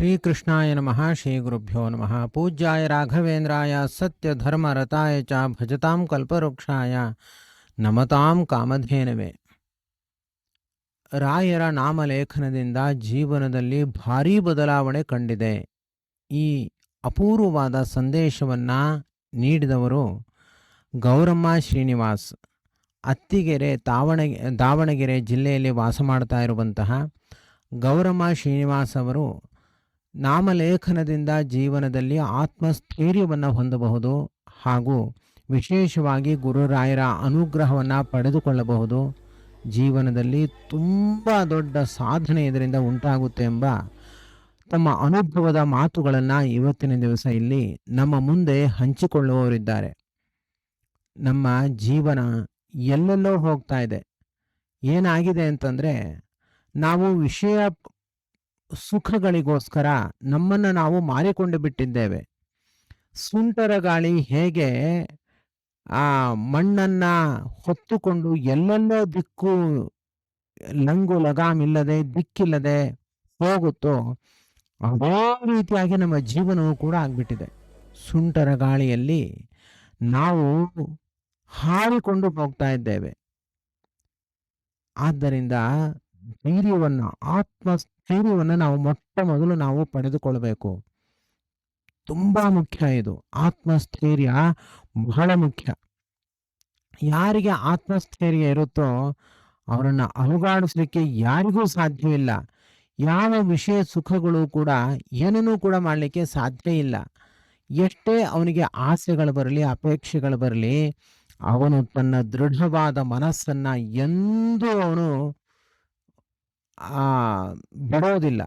ಶ್ರೀಕೃಷ್ಣಾಯ ನಮಃ ಶ್ರೀ ಗುರುಭ್ಯೋ ನಮಃ. ಪೂಜ್ಯಾಯ ರಾಘವೇಂದ್ರಾಯ ಸತ್ಯ ಧರ್ಮ ರತಾಯ ಚ ಭಜತಾಂ ಕಲ್ಪವೃಕ್ಷಾಯ, ನಮತಾಂ ಕಾಮಧೇನವೇ. ರಾಯರ ನಾಮಲೇಖನದಿಂದ ಜೀವನದಲ್ಲಿ ಭಾರೀ ಬದಲಾವಣೆ ಕಂಡಿದೆ. ಈ ಅಪೂರ್ವವಾದ ಸಂದೇಶವನ್ನು ನೀಡಿದವರು ಗೌರಮ್ಮ ಶ್ರೀನಿವಾಸ್. ಅತ್ತಿಗೆರೆ ತಾವಣಗೆ ದಾವಣಗೆರೆ ಜಿಲ್ಲೆಯಲ್ಲಿ ವಾಸ ಮಾಡ್ತಾ ಇರುವಂತಹ ಗೌರಮ್ಮ ಶ್ರೀನಿವಾಸ್ ಅವರು ನಾಮಲೇಖನದಿಂದ ಜೀವನದಲ್ಲಿ ಆತ್ಮಸ್ಥೈರ್ಯವನ್ನು ಹೊಂದಬಹುದು ಹಾಗೂ ವಿಶೇಷವಾಗಿ ಗುರುರಾಯರ ಅನುಗ್ರಹವನ್ನು ಪಡೆದುಕೊಳ್ಳಬಹುದು. ಜೀವನದಲ್ಲಿ ತುಂಬ ದೊಡ್ಡ ಸಾಧನೆ ಇದರಿಂದ ಉಂಟಾಗುತ್ತೆ ಎಂಬ ತಮ್ಮ ಅನುಭವದ ಮಾತುಗಳನ್ನು ಇವತ್ತಿನ ದಿವಸ ಇಲ್ಲಿ ನಮ್ಮ ಮುಂದೆ ಹಂಚಿಕೊಳ್ಳುವವರಿದ್ದಾರೆ. ನಮ್ಮ ಜೀವನ ಎಲ್ಲೆಲ್ಲೋ ಹೋಗ್ತಾ ಇದೆ. ಏನಾಗಿದೆ ಅಂತಂದರೆ ನಾವು ವಿಷಯ ಸುಖಗಳಿಗೋಸ್ಕರ ನಮ್ಮನ್ನು ನಾವು ಮಾರಿಕೊಂಡು ಬಿಟ್ಟಿದ್ದೇವೆ. ಸುಂಟರ ಗಾಳಿ ಹೇಗೆ, ಆ ಮಣ್ಣನ್ನ ಹೊತ್ತುಕೊಂಡು ಎಲ್ಲೆಲ್ಲೋ ದಿಕ್ಕು ಲಂಗು ಲಗಾಮಿಲ್ಲದೆ ದಿಕ್ಕಿಲ್ಲದೆ ಹೋಗುತ್ತೋ, ಅದೇ ರೀತಿಯಾಗಿ ನಮ್ಮ ಜೀವನವೂ ಕೂಡ ಆಗ್ಬಿಟ್ಟಿದೆ. ಸುಂಟರ ಗಾಳಿಯಲ್ಲಿ ನಾವು ಹಾರಿಕೊಂಡು ಹೋಗ್ತಾ ಇದ್ದೇವೆ. ಆದ್ದರಿಂದ ಧೈರ್ಯವನ್ನು ಆತ್ಮಸ್ಥೈರ್ಯವನ್ನು ನಾವು ಮೊಟ್ಟ ಮೊದಲು ನಾವು ಪಡೆದುಕೊಳ್ಬೇಕು. ತುಂಬಾ ಮುಖ್ಯ ಇದು. ಆತ್ಮಸ್ಥೈರ್ಯ ಬಹಳ ಮುಖ್ಯ. ಯಾರಿಗೆ ಆತ್ಮಸ್ಥೈರ್ಯ ಇರುತ್ತೋ ಅವರನ್ನು ಅಲುಗಾಡಿಸ್ಲಿಕ್ಕೆ ಯಾರಿಗೂ ಸಾಧ್ಯವಿಲ್ಲ. ಯಾವ ವಿಷಯ ಸುಖಗಳು ಕೂಡ ಏನನ್ನೂ ಕೂಡ ಮಾಡಲಿಕ್ಕೆ ಸಾಧ್ಯ ಇಲ್ಲ. ಎಷ್ಟೇ ಅವನಿಗೆ ಆಸೆಗಳು ಬರಲಿ, ಅಪೇಕ್ಷೆಗಳು ಬರಲಿ, ಅವನು ತನ್ನ ದೃಢವಾದ ಮನಸ್ಸನ್ನ ಎಂದೂ ಅವನು ಬಿಡೋದಿಲ್ಲ.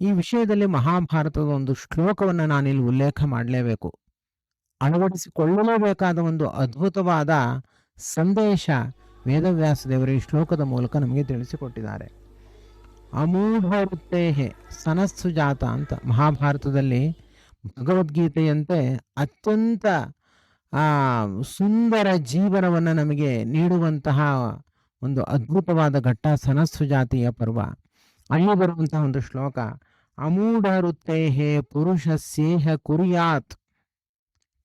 ಈ ವಿಷಯದಲ್ಲಿ ಮಹಾಭಾರತದ ಒಂದು ಶ್ಲೋಕವನ್ನು ನಾನಿಲ್ಲಿ ಉಲ್ಲೇಖ ಮಾಡಲೇಬೇಕು. ಅಳವಡಿಸಿಕೊಳ್ಳಲೇಬೇಕಾದ ಒಂದು ಅದ್ಭುತವಾದ ಸಂದೇಶ ವೇದವ್ಯಾಸ ದೇವರು ಈ ಶ್ಲೋಕದ ಮೂಲಕ ನಮಗೆ ತಿಳಿಸಿಕೊಟ್ಟಿದ್ದಾರೆ. ಅಮೂಢವೃತ್ತೇಹೆ ಸನಸ್ಸು ಜಾತ ಅಂತ ಮಹಾಭಾರತದಲ್ಲಿ ಭಗವದ್ಗೀತೆಯಂತೆ ಅತ್ಯಂತ ಸುಂದರ ಜೀವನವನ್ನು ನಮಗೆ ನೀಡುವಂತಹ ಒಂದು ಅದ್ಭುತವಾದ ಘಟ್ಟ ಸನಸ್ಸು ಜಾತಿಯ ಪರ್ವ. ಅಲ್ಲಿ ಬರುವಂತಹ ಒಂದು ಶ್ಲೋಕ ಅಮೂಢ ಪುರುಷ ಸೇಹ ಕುರ್ಯಾತ್,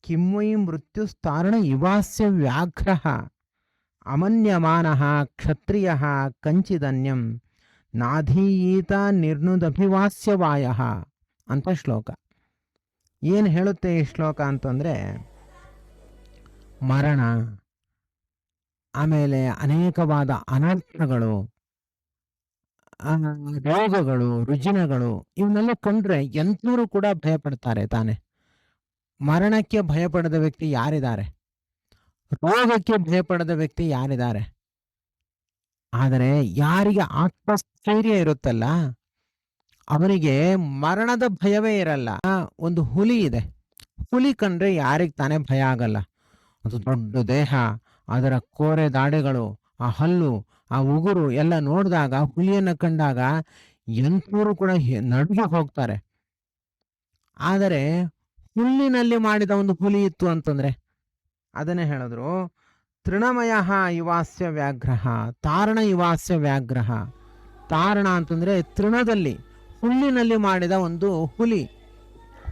ಕಿಮ್ಮಯಿ ಮೃತ್ಯುಸ್ತಾರಣ ಇವಾಸ್ಯ ವ್ಯಾಘ್ರ, ಅಮನ್ಯಮಾನ ಕ್ಷತ್ರಿಯ ಕಂಚಿದನ್ಯಂ, ನಾಧೀಯೀತ ನಿರ್ನುದಭಿವಾಸ್ಯವಾಯ ಅಂತ ಶ್ಲೋಕ. ಏನು ಹೇಳುತ್ತೆ ಈ ಶ್ಲೋಕ ಅಂತಂದರೆ, ಮರಣ ಆಮೇಲೆ ಅನೇಕವಾದ ಅನರ್ಥಗಳು ರೋಗಗಳು, ರುಜಿನಗಳು ಇವನ್ನೆಲ್ಲ ಕಂಡ್ರೆ ಎಂಥವರು ಕೂಡ ಭಯಪಡ್ತಾರೆ ತಾನೆ. ಮರಣಕ್ಕೆ ಭಯಪಡದ ವ್ಯಕ್ತಿ ಯಾರಿದ್ದಾರೆ? ರೋಗಕ್ಕೆ ಭಯಪಡದ ವ್ಯಕ್ತಿ ಯಾರಿದ್ದಾರೆ? ಆದರೆ ಯಾರಿಗೆ ಆತ್ಮಸ್ಥೈರ್ಯ ಇರುತ್ತಲ್ಲ ಅವನಿಗೆ ಮರಣದ ಭಯವೇ ಇರಲ್ಲ. ಒಂದು ಹುಲಿ ಇದೆ. ಹುಲಿ ಕಂಡ್ರೆ ಯಾರಿಗೆ ತಾನೇ ಭಯ ಆಗಲ್ಲ. ಅದು ದೊಡ್ಡ ದೇಹ. ಅದರ ಕೋರೆ ದಾಡೆಗಳು, ಆ ಹಲ್ಲು, ಆ ಉಗುರು ಎಲ್ಲ ನೋಡಿದಾಗ, ಹುಲಿಯನ್ನು ಕಂಡಾಗ ಎಂಥವರು ಕೂಡ ನಡುಗಿ ಹೋಗ್ತಾರೆ. ಆದರೆ ಹುಲ್ಲಿನಲ್ಲಿ ಮಾಡಿದ ಒಂದು ಹುಲಿ ಇತ್ತು ಅಂತಂದ್ರೆ ಅದನ್ನೇ ಹೇಳಿದ್ರು, ತೃಣಮಯ ಇವಾಸ್ಯ ವ್ಯಾಘ್ರಹ ತಾರಣ ಇವಾಸ್ಯ ವ್ಯಾಘ್ರಹ ತಾರಣ ಅಂತಂದ್ರೆ ತೃಣದಲ್ಲಿ ಹುಲ್ಲಿನಲ್ಲಿ ಮಾಡಿದ ಒಂದು ಹುಲಿ.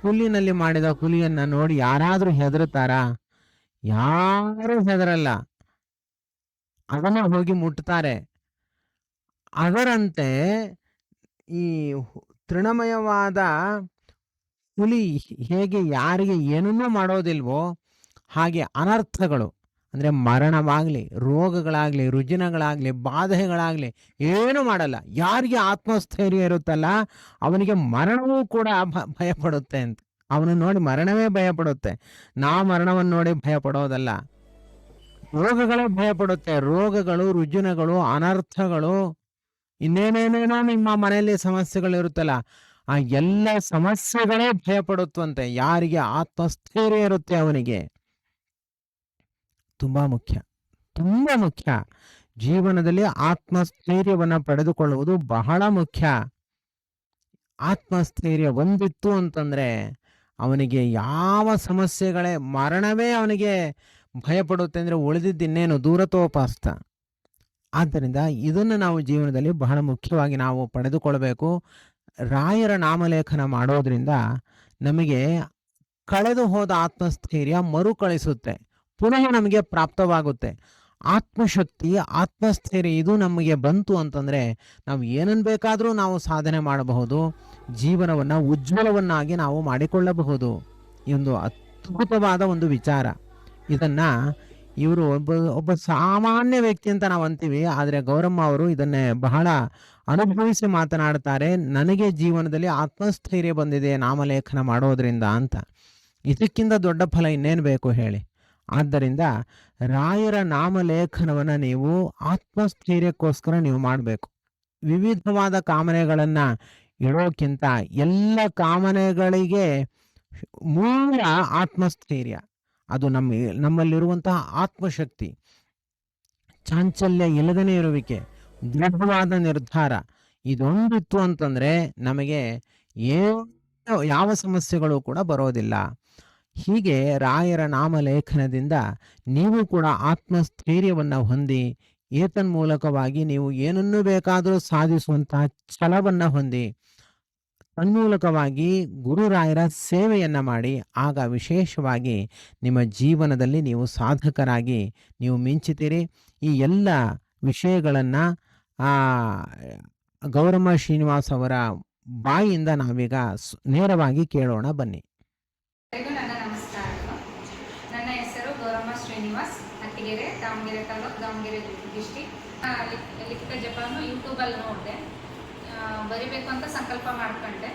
ಹುಲ್ಲಿನಲ್ಲಿ ಮಾಡಿದ ಹುಲಿಯನ್ನು ನೋಡಿ ಯಾರಾದರೂ ಹೆದರುತ್ತಾರಾ? ಯಾರು ಹೆದರಲ್ಲ. ಅದನ್ನ ಹೋಗಿ ಮುಟ್ತಾರೆ. ಅದರಂತೆ ಈ ತೃಣಮಯವಾದ ಹುಲಿ ಹೇಗೆ ಯಾರಿಗೆ ಏನನ್ನೂ ಮಾಡೋದಿಲ್ವೋ ಹಾಗೆ ಅನರ್ಥಗಳು. ಅಂದರೆ ಮರಣವಾಗಲಿ, ರೋಗಗಳಾಗಲಿ, ರುಜಿನಗಳಾಗಲಿ, ಬಾಧೆಗಳಾಗಲಿ ಏನು ಮಾಡಲ್ಲ. ಯಾರಿಗೆ ಆತ್ಮಸ್ಥೈರ್ಯ ಇರುತ್ತಲ್ಲ, ಅವನಿಗೆ ಮರಣವೂ ಕೂಡ ಭಯಪಡುತ್ತೆ ಅಂತ. ಅವನು ನೋಡಿ ಮರಣವೇ ಭಯಪಡುತ್ತೆ. ನಾ ಮರಣವನ್ನು ನೋಡಿ ಭಯಪಡೋದಲ್ಲ. ರೋಗಗಳೇ ಭಯಪಡುತ್ತೆ. ರೋಗಗಳು, ರುಜುನಗಳು, ಅನರ್ಥಗಳು, ಇನ್ನೇನೇನೇನೋ ನಿಮ್ಮ ಮನೆಯಲ್ಲಿ ಸಮಸ್ಯೆಗಳು ಇರುತ್ತಲ್ಲ, ಆ ಎಲ್ಲ ಸಮಸ್ಯೆಗಳೇ ಭಯಪಡುತ್ತಂತೆ. ಯಾರಿಗೆ? ಆತ್ಮಸ್ಥೈರ್ಯ ಇರುತ್ತೆ ಅವನಿಗೆ. ತುಂಬಾ ಮುಖ್ಯ. ತುಂಬಾ ಮುಖ್ಯ. ಜೀವನದಲ್ಲಿ ಆತ್ಮಸ್ಥೈರ್ಯವನ್ನು ಪಡೆದುಕೊಳ್ಳುವುದು ಬಹಳ ಮುಖ್ಯ. ಆತ್ಮಸ್ಥೈರ್ಯ ಒಂದಿತ್ತು ಅಂತಂದ್ರೆ ಅವನಿಗೆ ಯಾವ ಸಮಸ್ಯೆಗಳೇ ಮರಣವೇ ಅವನಿಗೆ ಭಯಪಡುತ್ತೆ ಅಂದರೆ ಉಳಿದಿದ್ದಿನ್ನೇನು ದೂರತೋಪಾಸ್ತ ಆದ್ದರಿಂದ ಇದನ್ನು ನಾವು ಜೀವನದಲ್ಲಿ ಬಹಳ ಮುಖ್ಯವಾಗಿ ನಾವು ಪಡೆದುಕೊಳ್ಬೇಕು. ರಾಯರ ನಾಮಲೇಖನ ಮಾಡೋದರಿಂದ ನಮಗೆ ಕಳೆದು ಹೋದ ಆತ್ಮಸ್ಥೈರ್ಯ ಮರುಕಳಿಸುತ್ತೆ. ಪುನಃ ನಮಗೆ ಪ್ರಾಪ್ತವಾಗುತ್ತೆ. ಆತ್ಮಶಕ್ತಿ, ಆತ್ಮಸ್ಥೈರ್ಯ ಇದು ನಮಗೆ ಬಂತು ಅಂತಂದರೆ ನಾವು ಏನನ್ನು ಬೇಕಾದರೂ ನಾವು ಸಾಧನೆ ಮಾಡಬಹುದು, ಜೀವನವನ್ನು ಉಜ್ವಲವನ್ನಾಗಿ ನಾವು ಮಾಡಿಕೊಳ್ಳಬಹುದು. ಈ ಒಂದು ಅದ್ಭುತವಾದ ಒಂದು ವಿಚಾರ. ಇದನ್ನು ಇವರು ಒಬ್ಬ ಒಬ್ಬ ಸಾಮಾನ್ಯ ವ್ಯಕ್ತಿ ಅಂತ ನಾವು ಅಂತೀವಿ, ಆದರೆ ಗೌರಮ್ಮ ಅವರು ಇದನ್ನೇ ಬಹಳ ಅನುಭವಿಸಿ ಮಾತನಾಡ್ತಾರೆ, ನನಗೆ ಜೀವನದಲ್ಲಿ ಆತ್ಮಸ್ಥೈರ್ಯ ಬಂದಿದೆ ನಾಮಲೇಖನ ಮಾಡೋದ್ರಿಂದ ಅಂತ. ಇದಕ್ಕಿಂತ ದೊಡ್ಡ ಫಲ ಇನ್ನೇನು ಬೇಕು ಹೇಳಿ? ಆದ್ದರಿಂದ ರಾಯರ ನಾಮಲೇಖನವನ್ನು ನೀವು ಆತ್ಮಸ್ಥೈರ್ಯಕ್ಕೋಸ್ಕರ ನೀವು ಮಾಡಬೇಕು. ವಿವಿಧವಾದ ಕಾಮನೆಗಳನ್ನು ಇಡೋಕ್ಕಿಂತ ಎಲ್ಲ ಕಾಮನೆಗಳಿಗೆ ಮೂಲ ಆತ್ಮಸ್ಥೈರ್ಯ. ಅದು ನಮ್ಮ ನಮ್ಮಲ್ಲಿರುವಂತಹ ಆತ್ಮಶಕ್ತಿ. ಚಾಂಚಲ್ಯ ಇಲ್ಲದೇ ಇರುವಿಕೆ. ದೃಢವಾದ ನಿರ್ಧಾರ. ಇದೊಂದಿತ್ತು ಅಂತಂದರೆ ನಮಗೆ ಏನು ಯಾವ ಸಮಸ್ಯೆಗಳು ಕೂಡ ಬರೋದಿಲ್ಲ. ಹೀಗೆ ರಾಯರ ನಾಮಲೇಖನದಿಂದ ನೀವು ಕೂಡ ಆತ್ಮಸ್ಥೈರ್ಯವನ್ನು ಹೊಂದಿ ಏತನ್ಮೂಲಕವಾಗಿ ನೀವು ಏನನ್ನು ಬೇಕಾದರೂ ಸಾಧಿಸುವಂತಹ ಛಲವನ್ನು ಹೊಂದಿ, ತನ್ಮೂಲಕವಾಗಿ ಗುರುರಾಯರ ಸೇವೆಯನ್ನು ಮಾಡಿ, ಆಗ ವಿಶೇಷವಾಗಿ ನಿಮ್ಮ ಜೀವನದಲ್ಲಿ ನೀವು ಸಾಧಕರಾಗಿ ನೀವು ಮಿಂಚುತ್ತೀರಿ. ಈ ಎಲ್ಲ ವಿಷಯಗಳನ್ನು ಗೌರಮ್ಮ ಶ್ರೀನಿವಾಸ್ ಅವರ ಬಾಯಿಯಿಂದ ನಾವೀಗ ನೇರವಾಗಿ ಕೇಳೋಣ ಬನ್ನಿ. ನನ್ನ ಹೆಸರು ಗೌರಮ್ಮ ಶ್ರೀನಿವಾಸ್ ಹಟ್ಟಿಗೆರೆ ದಾವಣಗೆರೆ ತಾಲೂಕು ದಾವಣಗೆರೆ ಡಿಸ್ಟಿಕ್ ಲಿಖಿತ ಜಪಾನು ಯೂಟ್ಯೂಬಲ್ಲಿ ನೋಡಿದೆ. ಬರಿಬೇಕು ಅಂತ ಸಂಕಲ್ಪ ಮಾಡ್ಕೊಂಡೆ.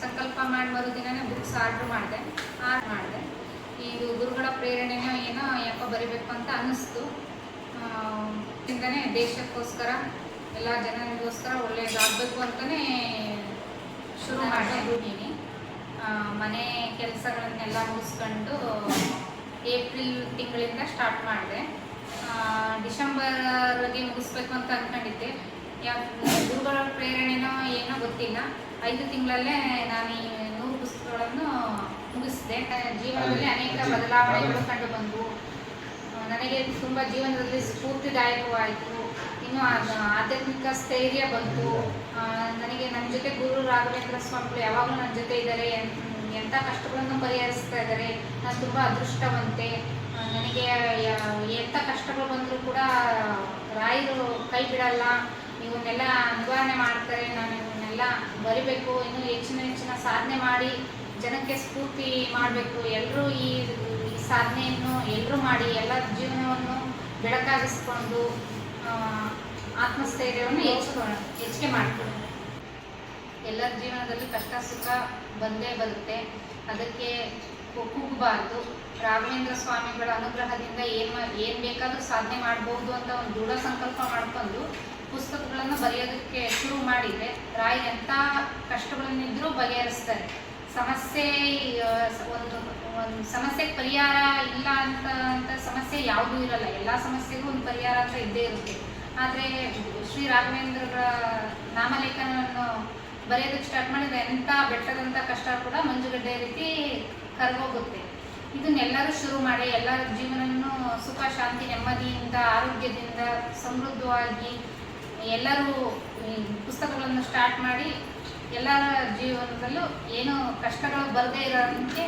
ಸಂಕಲ್ಪ ಮಾಡಿ ಮರುದಿನನೇ ಬುಕ್ಸ್ ಆರ್ಡ್ರ್ ಮಾಡಿದೆ. ಆರ್ಡ್ರ್ ಮಾಡಿದೆ. ಇದು ಗುರುಗಳ ಪ್ರೇರಣೆನೋ ಏನೋ ಯಾಕೋ ಬರಿಬೇಕು ಅಂತ ಅನ್ನಿಸ್ತು. ಇಂದನೇ ದೇಶಕ್ಕೋಸ್ಕರ ಎಲ್ಲ ಜನರಿಗೋಸ್ಕರ ಒಳ್ಳೆಯದಾಗಬೇಕು ಅಂತಲೇ ಶುರು ಮಾಡಿದ್ದೀನಿ ಆ, ಮನೆ ಕೆಲಸಗಳನ್ನೆಲ್ಲ ಮುಗಿಸ್ಕೊಂಡು ಏಪ್ರಿಲ್ ತಿಂಗಳಿಂದ ಸ್ಟಾರ್ಟ್ ಮಾಡಿದೆ. ಡಿಸೆಂಬರ್ಗೆ ಮುಗಿಸ್ಬೇಕು ಅಂತ ಅಂದ್ಕೊಂಡಿದ್ದೆ ಯಾಕೆ ಗುರುಗಳ ಪ್ರೇರಣೆನೋ ಏನೋ ಗೊತ್ತಿಲ್ಲ. ಐದು ತಿಂಗಳಲ್ಲೇ ನಾನು ಈ ನೂರು ಪುಸ್ತಕಗಳನ್ನು ಮುಗಿಸಿದೆ. ಜೀವನದಲ್ಲಿ ಅನೇಕ ಬದಲಾವಣೆಗಳು ಕಂಡು ಬಂದವು. ನನಗೆ ತುಂಬ ಜೀವನದಲ್ಲಿ ಸ್ಫೂರ್ತಿದಾಯಕವಾಯಿತು. ಇನ್ನು ಆಧ್ಯಾತ್ಮಿಕ ಸ್ಥೈರ್ಯ ಬಂತು. ನನಗೆ ನನ್ನ ಜೊತೆ ಗುರು ರಾಘವೇಂದ್ರ ಸ್ವಾಮಿಗಳು ಯಾವಾಗಲೂ ನನ್ನ ಜೊತೆ ಇದ್ದಾರೆ. ಎಂಥ ಕಷ್ಟಗಳನ್ನು ಪರಿಹರಿಸ್ತಾ ಇದ್ದಾರೆ. ನಾನು ತುಂಬ ಅದೃಷ್ಟವಂತೆ. ನನಗೆ ಎಂಥ ಕಷ್ಟಗಳು ಬಂದರೂ ಕೂಡ ರಾಯರು ಕೈ ಬಿಡಲ್ಲ. ಇವನ್ನೆಲ್ಲ ನಿವಾರಣೆ ಮಾಡ್ತಾರೆ. ನಾನು ಇವನ್ನೆಲ್ಲ ಬರಿಬೇಕು. ಇನ್ನೂ ಹೆಚ್ಚಿನ ಹೆಚ್ಚಿನ ಸಾಧನೆ ಮಾಡಿ ಜನಕ್ಕೆ ಸ್ಫೂರ್ತಿ ಮಾಡಬೇಕು. ಎಲ್ಲರೂ ಈ ಸಾಧನೆಯನ್ನು ಎಲ್ಲರೂ ಮಾಡಿ, ಎಲ್ಲ ಜೀವನವನ್ನು ಬೆಳಕಾಗಿಸ್ಕೊಂಡು ಆತ್ಮಸ್ಥೈರ್ಯವನ್ನು ಹೆಚ್ಚಿಕೊಳ್ಳ ಹೆಚ್ಚಿಗೆ ಮಾಡಿಕೊಳ್ಳಿ ಎಲ್ಲರ ಜೀವನದಲ್ಲಿ ಕಷ್ಟ ಸುಖ ಬಂದೇ ಬರುತ್ತೆ. ಅದಕ್ಕೆ ಕುಗ್ಗಬಾರ್ದು ರಾಘವೇಂದ್ರ ಸ್ವಾಮಿಗಳ ಅನುಗ್ರಹದಿಂದ ಏನು ಏನು ಬೇಕಾದರೂ ಸಾಧನೆ ಮಾಡ್ಬೋದು ಅಂತ ಒಂದು ದೃಢ ಸಂಕಲ್ಪ ಮಾಡ್ಕೊಂಡು ಪುಸ್ತಕಗಳನ್ನು ಬರೆಯೋದಕ್ಕೆ ಶುರು ಮಾಡಿದರೆ ರಾಯ್ ಎಂಥ ಕಷ್ಟಗಳನ್ನಿದ್ರೂ ಬಗೆಹರಿಸ್ತಾರೆ. ಸಮಸ್ಯೆ ಸಮಸ್ಯೆಗೆ ಪರಿಹಾರ ಇಲ್ಲ ಅಂತ ಅಂತ ಸಮಸ್ಯೆ ಯಾವುದೂ ಇರಲ್ಲ. ಎಲ್ಲ ಸಮಸ್ಯೆಗೂ ಒಂದು ಪರಿಹಾರ ಅಂತ ಇದ್ದೇ ಇರುತ್ತೆ. ಆದರೆ ಶ್ರೀ ರಾಘವೇಂದ್ರರ ನಾಮಲೇಖನವನ್ನು ಬರೆಯೋದಕ್ಕೆ ಸ್ಟಾರ್ಟ್ ಮಾಡಿದ್ರೆ ಎಂಥ ಬೆಟ್ಟದಂಥ ಕಷ್ಟ ಕೂಡ ಮಂಜುಗಡ್ಡೆ ರೀತಿ ಕರಗೋಗುತ್ತೆ. ಇದನ್ನೆಲ್ಲರೂ ಶುರು ಮಾಡಿ ಎಲ್ಲರ ಜೀವನವನ್ನು ಸುಖ, ಶಾಂತಿ, ನೆಮ್ಮದಿಯಿಂದ, ಆರೋಗ್ಯದಿಂದ ಸಮೃದ್ಧವಾಗಿ ಎಲ್ಲರೂ ಪುಸ್ತಕಗಳನ್ನು ಸ್ಟಾರ್ಟ್ ಮಾಡಿ ಎಲ್ಲರ ಜೀವನದಲ್ಲೂ ಏನು ಕಷ್ಟಗಳು ಬರದೇ ಇರೋಂತೆ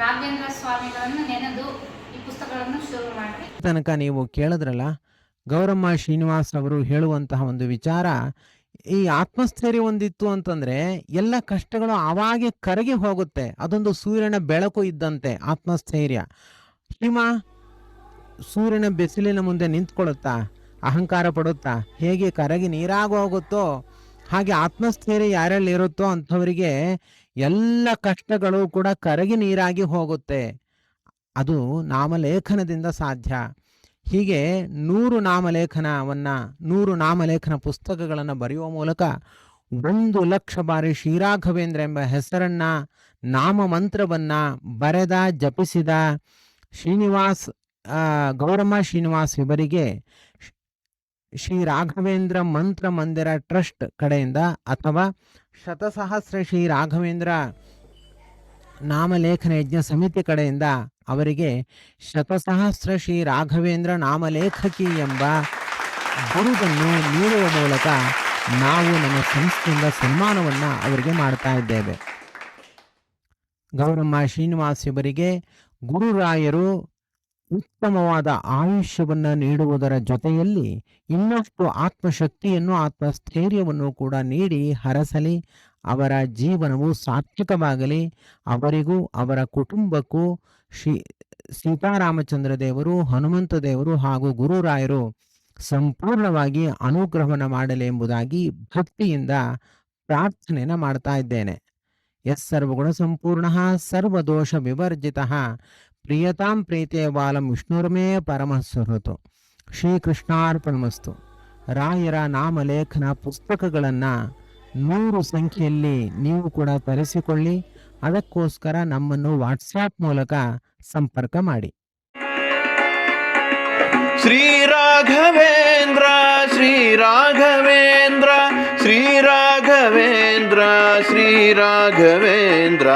ರಾಘವೇಂದ್ರ ಸ್ವಾಮಿಗಳನ್ನು ನೆನೆದು ಈ ಪುಸ್ತಕಗಳನ್ನು ಶುರು ಮಾಡಿ ತನಕ ನೀವು ಕೇಳಿದ್ರಲ್ಲ, ಗೌರಮ್ಮ ಶ್ರೀನಿವಾಸ್ ಅವರು ಹೇಳುವಂತಹ ಒಂದು ವಿಚಾರ, ಈ ಆತ್ಮಸ್ಥೈರ್ಯ ಒಂದಿತ್ತು ಅಂತಂದ್ರೆ ಎಲ್ಲ ಕಷ್ಟಗಳು ಅವಾಗೆ ಕರಗಿ ಹೋಗುತ್ತೆ. ಅದೊಂದು ಸೂರ್ಯನ ಬೆಳಕು ಇದ್ದಂತೆ ಆತ್ಮಸ್ಥೈರ್ಯ. ಹಿಮ ಸೂರ್ಯನ ಬಿಸಿಲಿನ ಮುಂದೆ ನಿಂತ್ಕೊಳ್ಳುತ್ತಾ, ಅಹಂಕಾರ ಪಡುತ್ತಾ, ಹೇಗೆ ಕರಗಿ ನೀರಾಗಿ ಹೋಗುತ್ತೋ ಹಾಗೆ ಆತ್ಮಸ್ಥೈರ್ಯ ಯಾರಲ್ಲಿ ಇರುತ್ತೋ ಅಂಥವರಿಗೆ ಎಲ್ಲ ಕಷ್ಟಗಳು ಕೂಡ ಕರಗಿ ನೀರಾಗಿ ಹೋಗುತ್ತೆ. ಅದು ನಾಮಲೇಖನದಿಂದ ಸಾಧ್ಯ. ಹೀಗೆ ನೂರು ನಾಮಲೇಖನವನ್ನು, ನೂರು ನಾಮಲೇಖನ ಪುಸ್ತಕಗಳನ್ನು ಬರೆಯುವ ಮೂಲಕ ಒಂದು ಲಕ್ಷ ಬಾರಿ ಶ್ರೀರಾಘವೇಂದ್ರ ಎಂಬ ಹೆಸರನ್ನು ನಾಮ ಮಂತ್ರವನ್ನು ಬರೆದ, ಜಪಿಸಿದ ಶ್ರೀನಿವಾಸ್ ಗೌರಮ್ಮ ಶ್ರೀನಿವಾಸ್ ಇವರಿಗೆ ಶ್ರೀ- ರಾಘವೇಂದ್ರ ಮಂತ್ರ ಮಂದಿರ ಟ್ರಸ್ಟ್ ಕಡೆಯಿಂದ ಅಥವಾ ಶತಸಹಸ್ರ ಶ್ರೀ ರಾಘವೇಂದ್ರ ನಾಮಲೇಖನ ಯಜ್ಞ ಸಮಿತಿ ಕಡೆಯಿಂದ ಅವರಿಗೆ ಶತಸಹಸ್ರ ಶ್ರೀ ರಾಘವೇಂದ್ರ ನಾಮಲೇಖಕಿ ಎಂಬ ಗುರುವನ್ನು ನೀಡುವ ಮೂಲಕ ನಾವು ನಮ್ಮ ಸಂಸ್ಥೆಯಿಂದ ಸನ್ಮಾನವನ್ನು ಅವರಿಗೆ ಮಾಡ್ತಾ ಇದ್ದೇವೆ. ಗೌರಮ್ಮ ಶ್ರೀನಿವಾಸ್ ಇವರಿಗೆ ಗುರುರಾಯರು ಉತ್ತಮವಾದ ಆಯುಷ್ಯವನ್ನು ನೀಡುವುದರ ಜೊತೆಯಲ್ಲಿ ಇನ್ನಷ್ಟು ಆತ್ಮಶಕ್ತಿಯನ್ನು, ಆತ್ಮಸ್ಥೈರ್ಯವನ್ನು ಕೂಡ ನೀಡಿ ಹರಸಲಿ. ಅವರ ಜೀವನವು ಸಾತ್ವಿಕವಾಗಲಿ. ಅವರಿಗೂ, ಅವರ ಕುಟುಂಬಕ್ಕೂ ಶ್ರೀ ಸೀತಾರಾಮಚಂದ್ರ ದೇವರು, ಹನುಮಂತ ದೇವರು ಹಾಗೂ ಗುರುರಾಯರು ಸಂಪೂರ್ಣವಾಗಿ ಅನುಗ್ರಹವನ್ನು ಮಾಡಲಿ ಎಂಬುದಾಗಿ ಭಕ್ತಿಯಿಂದ ಪ್ರಾರ್ಥನೆಯನ್ನು ಮಾಡ್ತಾ ಇದ್ದೇನೆ. ಎಸ್ ಸರ್ವಗುಣ ಸಂಪೂರ್ಣ ಸರ್ವದೋಷ ವಿವರ್ಜಿತ ಪ್ರಿಯತಾಂ ಪ್ರೀತಿಯ ಬಾಲಂ ವಿಷ್ಣುರ್ಮೇ ಪರಮಸ್ವೃತು ಶ್ರೀಕೃಷ್ಣಾರ್ಪಣಮಸ್ತು. ರಾಯರ ನಾಮಲೇಖನ ಪುಸ್ತಕಗಳನ್ನು ನೂರು ಸಂಖ್ಯೆಯಲ್ಲಿ ನೀವು ಕೂಡ ತರಿಸಿಕೊಳ್ಳಿ. ಅದಕ್ಕೋಸ್ಕರ ನಮ್ಮನ್ನು ವಾಟ್ಸ್ಆ್ಯಪ್ ಮೂಲಕ ಸಂಪರ್ಕ ಮಾಡಿ. ಶ್ರೀ ರಾಘವೇಂದ್ರ ಶ್ರೀ ರಾಘವೇಂದ್ರ ಶ್ರೀ ರಾಘವೇಂದ್ರ ಶ್ರೀ ರಾಘವೇಂದ್ರ